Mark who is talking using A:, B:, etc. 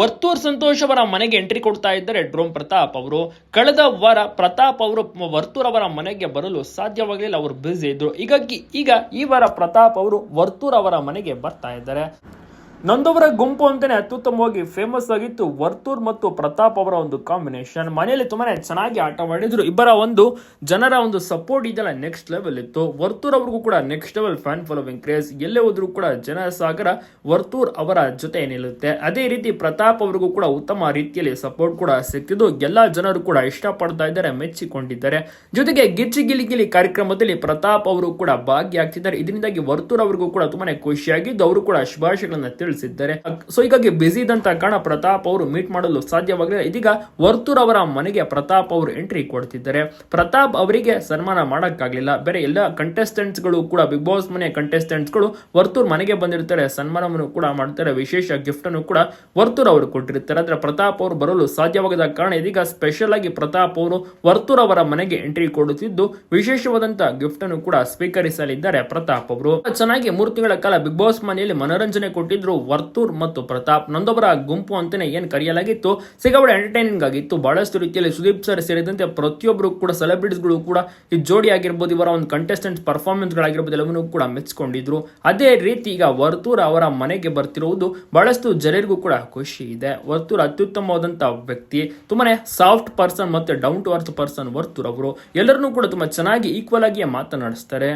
A: ವರ್ತೂರ್ ಸಂತೋಷ್ ಅವರ ಮನೆಗೆ ಎಂಟ್ರಿ ಕೊಡ್ತಾ ಇದ್ದಾರೆ ಡ್ರೋಮ್ ಪ್ರತಾಪ್ ಅವರು. ಕಳೆದ ವಾರ ಪ್ರತಾಪ್ ಅವರು ವರ್ತೂರ್ ಅವರ ಮನೆಗೆ ಬರಲು ಸಾಧ್ಯವಾಗಲಿಲ್ಲ, ಅವರು ಬ್ಯುಸಿ ಇದ್ರು. ಹೀಗಾಗಿ ಈಗ ಈ ವಾರ ಪ್ರತಾಪ್ ಅವರು ವರ್ತೂರ್ ಅವರ ಮನೆಗೆ ಬರ್ತಾ ಇದ್ದಾರೆ. ನೊಂದವರ ಗುಂಪು ಅಂತಾನೆ ಅತ್ಯುತ್ತಮವಾಗಿ ಫೇಮಸ್ ಆಗಿತ್ತು. ವರ್ತೂರ್ ಮತ್ತು ಪ್ರತಾಪ್ ಅವರ ಒಂದು ಕಾಂಬಿನೇಷನ್ ಮನೆಯಲ್ಲಿ ತುಂಬಾನೇ ಚೆನ್ನಾಗಿ ಆಟವಾಡಿದ್ರು ಇಬ್ಬರ ಒಂದು ಜನರ ಒಂದು ಸಪೋರ್ಟ್ ಇದೆಲ್ಲ ನೆಕ್ಸ್ಟ್ ಲೆವೆಲ್ ಇತ್ತು. ವರ್ತೂರ್ ಅವ್ರಿಗೂ ಕೂಡ next level fan following craze ಎಲ್ಲೇ ಹೋದ್ರು ಕೂಡ ಜನ ಸಾಗರ ವರ್ತೂರ್ ಅವರ ಜೊತೆ ನಿಲ್ಲುತ್ತೆ. ಅದೇ ರೀತಿ ಪ್ರತಾಪ್ ಅವರಿಗೂ ಕೂಡ ಉತ್ತಮ ರೀತಿಯಲ್ಲಿ ಸಪೋರ್ಟ್ ಕೂಡ ಸಿಕ್ತಿದ್ದು ಎಲ್ಲಾ ಜನರು ಕೂಡ ಇಷ್ಟಪಡ್ತಾ ಇದ್ದಾರೆ, ಮೆಚ್ಚಿಕೊಂಡಿದ್ದಾರೆ. ಜೊತೆಗೆ ಗಿಚ್ಚಿ ಗಿಲಿ ಗಿಲಿ ಕಾರ್ಯಕ್ರಮದಲ್ಲಿ ಪ್ರತಾಪ್ ಅವರು ಕೂಡ ಭಾಗಿಯಾಗ್ತಿದ್ದಾರೆ. ಇದರಿಂದಾಗಿ ವರ್ತೂರ್ ಅವರಿಗೂ ಕೂಡ ತುಂಬಾನೇ ಖುಷಿಯಾಗಿದ್ದು, ಅವರು ಕೂಡ ಶುಭಾಶಯಗಳನ್ನ ತಿಳಿಸಿದ್ದಾರೆ. ಸೊ ಹೀಗಾಗಿ ಬಿಸಿ ಇದ್ದಂತ ಕಾರಣ ಪ್ರತಾಪ್ ಅವರು ಮೀಟ್ ಮಾಡಲು ಸಾಧ್ಯವಾಗಲಿಲ್ಲ. ಇದೀಗ ವರ್ತೂರ್ ಅವರ ಮನೆಗೆ ಪ್ರತಾಪ್ ಅವರು ಎಂಟ್ರಿ ಕೊಡ್ತಿದ್ದಾರೆ. ಪ್ರತಾಪ್ ಅವರಿಗೆ ಸನ್ಮಾನ ಮಾಡೋಕ್ಕಾಗಲಿಲ್ಲ. ಬೇರೆ ಎಲ್ಲ ಕಂಟೆಸ್ಟೆಂಟ್ಸ್ಗಳು ಕೂಡ ಬಿಗ್ ಬಾಸ್ ಮನೆ ಕಂಟೆಸ್ಟೆಂಟ್ಸ್ಗಳು ವರ್ತೂರ್ ಮನೆಗೆ ಬಂದಿರ್ತಾರೆ. ಸನ್ಮಾನವನ್ನು ಕೂಡ ಮಾಡ್ತಾರೆ. ವಿಶೇಷ ಗಿಫ್ಟ್ ಅನ್ನು ಕೂಡ ವರ್ತೂರ್ ಅವರು ಕೊಟ್ಟಿರ್ತಾರೆ. ಆದ್ರೆ ಪ್ರತಾಪ್ ಅವರು ಬರಲು ಸಾಧ್ಯವಾಗದ ಕಾರಣ ಇದೀಗ ಸ್ಪೆಷಲ್ ಆಗಿ ಪ್ರತಾಪ್ ಅವರು ವರ್ತೂರ್ ಅವರ ಮನೆಗೆ ಎಂಟ್ರಿ ಕೊಡುತ್ತಿದ್ದು ವಿಶೇಷವಾದಂತಹ ಗಿಫ್ಟ್ ಅನ್ನು ಕೂಡ ಸ್ವೀಕರಿಸಲಿದ್ದಾರೆ ಪ್ರತಾಪ್ ಅವರು. ಚೆನ್ನಾಗಿ ಮೂರು ತಿಂಗಳ ಕಾಲ ಬಿಗ್ ಬಾಸ್ ಮನೆಯಲ್ಲಿ ಮನೋರಂಜನೆ ಕೊಟ್ಟಿದ್ರು. ವರ್ತೂರ್ ಮತ್ತು ಪ್ರತಾಪ್ ನೊಂದೊಬ್ಬರ ಗುಂಪು ಅಂತಲೇ ಏನು ಕರೆಯಲಾಗಿತ್ತು? ಸಿಗಬಡೆ ಎಂಟರ್ಟೈನಿಂಗ್ ಆಗಿತ್ತು ಬಹಳಷ್ಟು ರೀತಿಯಲ್ಲಿ ಸುದೀಪ್ ಸರ್ ಸೇರಿದಂತೆ ಪ್ರತಿಯೊಬ್ಬರು ಕೂಡ ಸೆಲೆಬ್ರಿಟೀಸ್ಗಳು ಕೂಡ ಈ ಜೋಡಿ ಆಗಿರ್ಬೋದು, ಇವರ ಒಂದು ಕಂಟೆಸ್ಟೆಂಟ್ ಪರ್ಫಾರ್ಮೆನ್ಸ್ಗಳಾಗಿರ್ಬೋದು ಎಲ್ಲವನ್ನೂ ಕೂಡ ಮೆಚ್ಚಿಕೊಂಡಿದ್ರು ಅದೇ ರೀತಿ ಈಗ ವರ್ತೂರ್ ಅವರ ಮನೆಗೆ ಬರ್ತಿರುವುದು ಬಹಳಷ್ಟು ಜನರಿಗೂ ಕೂಡ ಖುಷಿ ಇದೆ. ವರ್ತೂರ್ ಅತ್ಯುತ್ತಮವಾದಂಥ ವ್ಯಕ್ತಿ, ತುಂಬಾನೇ ಸಾಫ್ಟ್ ಪರ್ಸನ್ ಮತ್ತೆ down to earth person Varthur ಅವರು. ಎಲ್ಲರನ್ನೂ ಕೂಡ ತುಂಬಾ ಚೆನ್ನಾಗಿ ಈಕ್ವಲ್ ಆಗಿ ಮಾತನಾಡಿಸ್ತಾರೆ.